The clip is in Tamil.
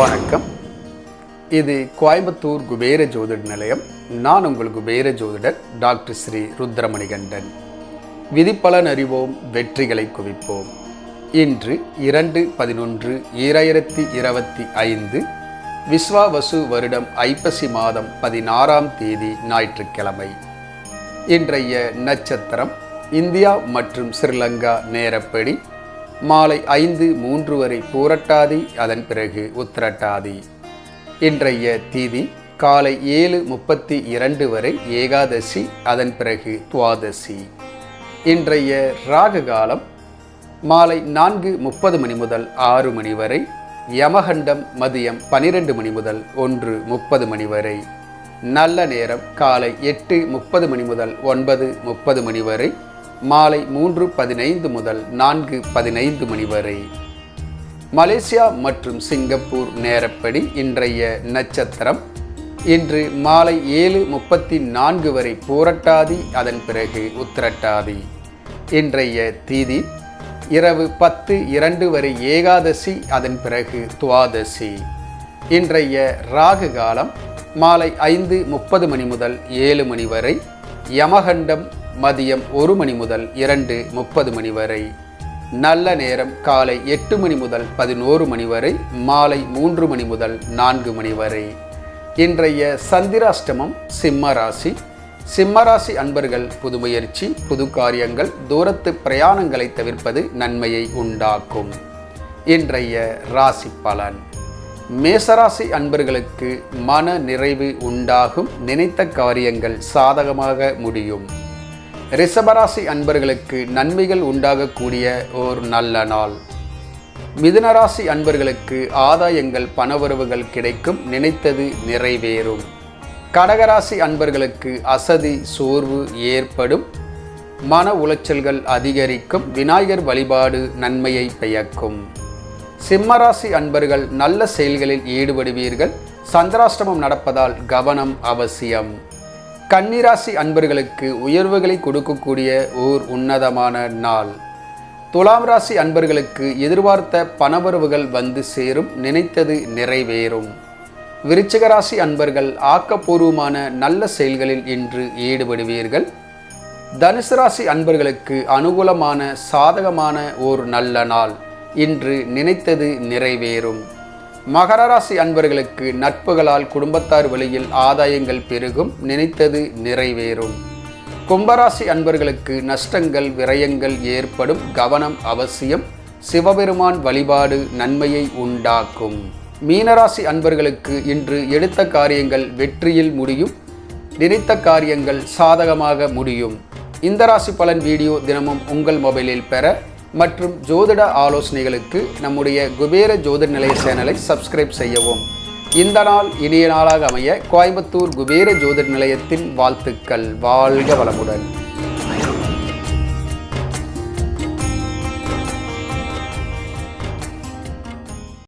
வணக்கம். இது கோயம்புத்தூர் குபேர ஜோதிட நிலையம். நான் உங்கள் குபேர ஜோதிடர் டாக்டர் ஸ்ரீ ருத்ரமணிகண்டன். விதிப்பலன் அறிவோம் வெற்றிகளை குவிப்போம். இன்று இரண்டு பதினொன்று ஈராயிரத்தி இருபத்தி ஐந்து விஸ்வாவசு வருடம் ஐப்பசி மாதம் பதினாறாம் தேதி ஞாயிற்றுக்கிழமை. இன்றைய நட்சத்திரம் இந்தியா மற்றும் ஸ்ரீலங்கா நேரப்படி மாலை ஐந்து மூன்று வரை பூரட்டாதி அதன் பிறகு உத்திரட்டாதி. இன்றைய தீதி காலை ஏழு முப்பத்தி இரண்டு வரை ஏகாதசி அதன் பிறகு துவாதசி. இன்றைய ராகு காலம் மாலை நான்கு முப்பது மணி முதல் ஆறு மணி வரை யமகண்டம் மதியம் பனிரெண்டு மணி முதல் ஒன்று முப்பது மணி வரை நல்ல நேரம் காலை எட்டு முப்பது மணி முதல் ஒன்பது முப்பது மணி வரை மாலை மூன்று பதினைந்து முதல் நான்கு பதினைந்து மணி வரை. மலேசியா மற்றும் சிங்கப்பூர் நேரப்படி இன்றைய நட்சத்திரம். இன்று மாலை ஏழு முப்பத்தி நான்கு வரை பூரட்டாதி அதன் பிறகு உத்திரட்டாதி. இன்றைய தீதி இரவு பத்து இரண்டு வரை ஏகாதசி அதன் பிறகு துவாதசி. இன்றைய ராகு காலம் மாலை ஐந்து முப்பது மணி முதல் ஏழு மணி வரை யமகண்டம் மதியம் ஒரு மணி முதல் இரண்டு முப்பது மணி வரை. நல்ல நேரம் காலை எட்டு மணி முதல் பதினோரு மணி வரை மாலை மூன்று மணி முதல் நான்கு மணி வரை. இன்றைய சந்திராஷ்டமம் சிம்ம ராசி. சிம்மராசி அன்பர்கள் புது முயற்சி புது காரியங்கள் தூரத்து பிரயாணங்களை தவிர்ப்பது நன்மையை உண்டாக்கும். இன்றைய ராசி பலன். மேசராசி அன்பர்களுக்கு மன நிறைவு உண்டாகும். நினைத்த காரியங்கள் சாதகமாக முடியும். ரிஷபராசி அன்பர்களுக்கு நன்மைகள் உண்டாகக்கூடிய ஒரு நல்ல நாள். மிதுனராசி அன்பர்களுக்கு ஆதாயங்கள் பணவரவுகள் கிடைக்கும் நினைத்தது நிறைவேறும். கடகராசி அன்பர்களுக்கு அசதி சோர்வு ஏற்படும். மன உளைச்சல்கள் அதிகரிக்கும். விநாயகர் வழிபாடு நன்மையை பெயக்கும் சிம்மராசி அன்பர்கள் நல்ல செயல்களில் ஈடுபடுவீர்கள். சந்திராஷ்டமம் நடப்பதால் கவனம் அவசியம். கன்னிராசி அன்பர்களுக்கு உயர்வுகளை கொடுக்கக்கூடிய ஓர் உன்னதமான நாள். துலாம் ராசி அன்பர்களுக்கு எதிர்பார்த்த பணவரவுகள் வந்து சேரும் நினைத்தது நிறைவேறும். விருச்சிகராசி அன்பர்கள் ஆக்கப்பூர்வமான நல்ல செயல்களில் இன்று ஈடுபடுவீர்கள். தனுசு ராசி அன்பர்களுக்கு அனுகூலமான சாதகமான ஓர் நல்ல நாள். இன்று நினைத்தது நிறைவேறும். மகர ராசி அன்பர்களுக்கு நட்புகளால் குடும்பத்தார் வழியில் ஆதாயங்கள் பெருகும் நினைத்தது நிறைவேறும். கும்பராசி அன்பர்களுக்கு நஷ்டங்கள் விரயங்கள் ஏற்படும் கவனம் அவசியம் சிவபெருமான் வழிபாடு நன்மையை உண்டாக்கும். மீனராசி அன்பர்களுக்கு இன்று எடுத்த காரியங்கள் வெற்றியில் முடியும் நினைத்த காரியங்கள் சாதகமாக முடியும். இந்த ராசி பலன் வீடியோ தினமும் உங்கள் மொபைலில் பெற மற்றும் ஜோதிட ஆலோசனைகளுக்கு நம்முடைய குபேர ஜோதிட நிலைய சேனலை சப்ஸ்கிரைப் செய்யவும். இந்த நாள் இனிய நாளாக அமைய கோயம்புத்தூர் குபேர ஜோதிட நிலையத்தின் வாழ்த்துக்கள். வாழ்க வளமுடன்.